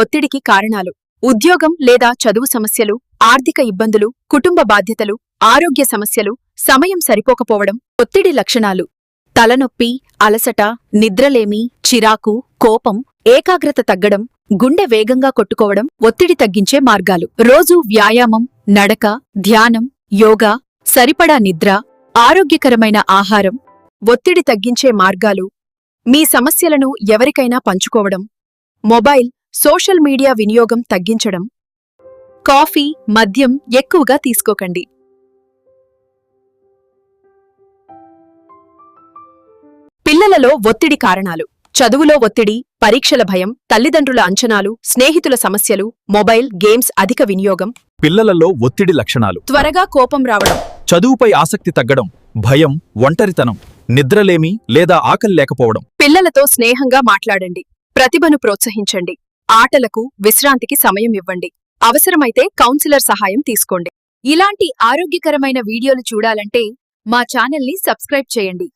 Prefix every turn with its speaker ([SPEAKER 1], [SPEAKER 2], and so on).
[SPEAKER 1] ఒత్తిడికి కారణాలు. ఉద్యోగం లేదా చదువు సమస్యలు ఆర్థిక ఇబ్బందులు కుటుంబ బాధ్యతలు ఆరోగ్య సమస్యలు సమయం సరిపోకపోవడం ఒత్తిడి లక్షణాలు. తలనొప్పి అలసట నిద్రలేమి చిరాకు కోపం ఏకాగ్రత తగ్గడం గుండె వేగంగా కొట్టుకోవడం ఒత్తిడి తగ్గించే మార్గాలు. రోజూ వ్యాయామం నడక ధ్యానం యోగా సరిపడా నిద్ర ఆరోగ్యకరమైన ఆహారం ఒత్తిడి తగ్గించే మార్గాలు. మీ సమస్యలను ఎవరికైనా పంచుకోవడం. మొబైల్ సోషల్ మీడియా వినియోగం తగ్గించడం కాఫీ మద్యం ఎక్కువగా తీసుకోకండి. పిల్లలలో ఒత్తిడి కారణాలు చదువులో ఒత్తిడి పరీక్షల భయం తల్లిదండ్రుల అంచనాలు స్నేహితుల సమస్యలు మొబైల్ గేమ్స్ అధిక వినియోగం.
[SPEAKER 2] పిల్లలలో ఒత్తిడి లక్షణాలు.
[SPEAKER 1] త్వరగా కోపం రావడం.
[SPEAKER 2] చదువుపై ఆసక్తి తగ్గడం భయం ఒంటరితనం నిద్రలేమి లేదా ఆకలి లేకపోవడం.
[SPEAKER 1] పిల్లలతో స్నేహంగా మాట్లాడండి. ప్రతిభను ప్రోత్సహించండి. ఆటలకు విశ్రాంతికి సమయం ఇవ్వండి. అవసరమైతే కౌన్సిలర్ సహాయం తీసుకోండి. ఇలాంటి ఆరోగ్యకరమైన వీడియోలు చూడాలంటే మా ఛానల్ని సబ్స్క్రైబ్ చేయండి.